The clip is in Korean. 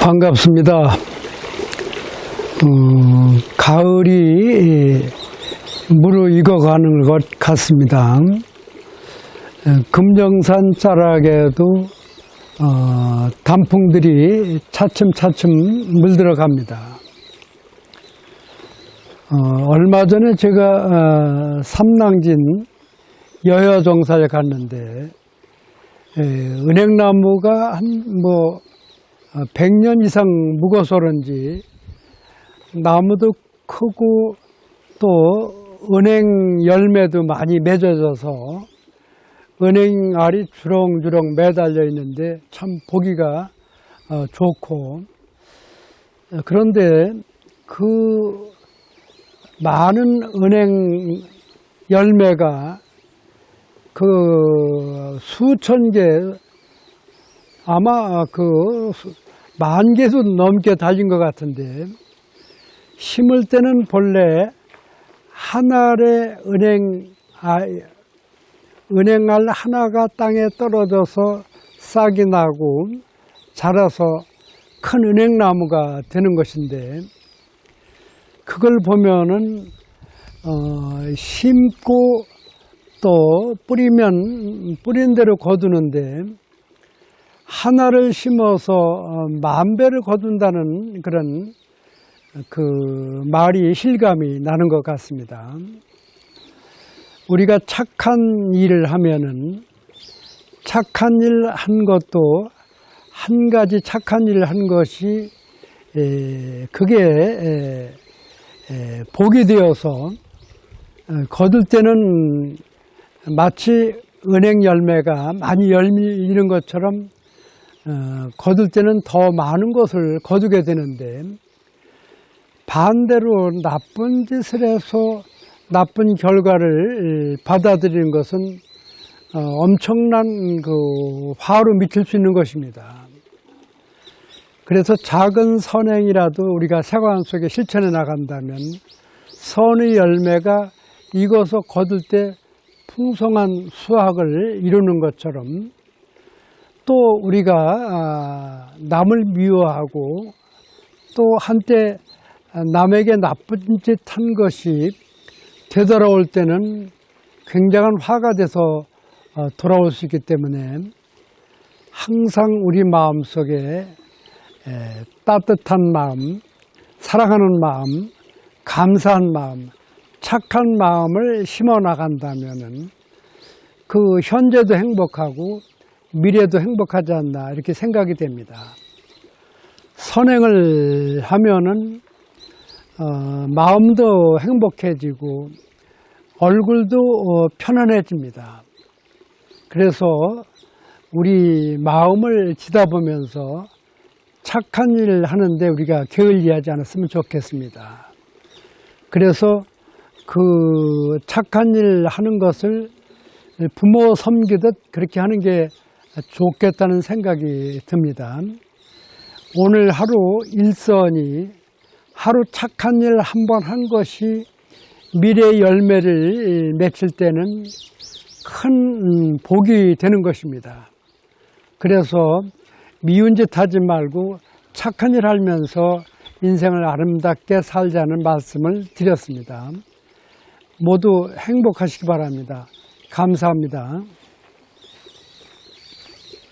반갑습니다. 음, 가을이 무르익어가는 것 같습니다. 에, 금정산 자락에도 어, 단풍들이 차츰차츰 물들어갑니다. 어, 얼마 전에 제가 어, 삼랑진 여여정사에 갔는데 에, 은행나무가 한뭐 100년 이상 묵어서 그런지 나무도 크고 또 은행 열매도 많이 맺어져서 은행 알이 주렁주렁 매달려 있는데 참 보기가 어, 좋고. 어, 그런데 그 많은 은행 열매가 그 수천 개 아마 그 만 개도 넘게 달린 것 같은데 심을 때는 본래 한 알의 은행 아, 은행알 하나가 땅에 떨어져서 싹이 나고 자라서 큰 은행나무가 되는 것인데 그걸 보면은 어, 심고 또 뿌리면 뿌린 대로 거두는데 하나를 심어서 어, 만 배를 거둔다는 그런 그 말이 실감이 나는 것 같습니다. 우리가 착한 일을 하면은 착한 일 한 것도 한 가지 착한 일을 한 것이 에, 그게 복이 되어서 어, 거둘 때는 마치 은행 열매가 많이 열리는 것처럼 어, 거둘 때는 더 많은 것을 거두게 되는데 반대로 나쁜 짓을 해서 나쁜 결과를 받아들이는 것은 어, 엄청난 그 화로 미칠 수 있는 것입니다. 그래서 작은 선행이라도 우리가 생활 속에 실천해 나간다면 선의 열매가 익어서 거둘 때 풍성한 수확을 이루는 것처럼 또 우리가 아, 남을 미워하고 또 한때 남에게 나쁜 짓 한 것이 되돌아올 때는 굉장한 화가 돼서 어, 돌아올 수 있기 때문에 항상 우리 마음 속에 따뜻한 마음, 사랑하는 마음, 감사한 마음, 착한 마음을 심어 나간다면은 그 현재도 행복하고 미래도 행복하지 않나 이렇게 생각이 됩니다. 선행을 하면은 어, 마음도 행복해지고 얼굴도 어, 편안해집니다. 그래서 우리 마음을 지다보면서 착한 일을 하는데 우리가 게을리하지 않았으면 좋겠습니다. 그래서 그 착한 일 하는 것을 부모 섬기듯 그렇게 하는 게 좋겠다는 생각이 듭니다. 오늘 하루 일선이 하루 착한 일 한 번 한 것이 미래의 열매를 맺힐 때는 큰 복이 되는 것입니다. 그래서 미운 짓 하지 말고 착한 일 하면서 인생을 아름답게 살자는 말씀을 드렸습니다. 모두 행복하시기 바랍니다. 감사합니다.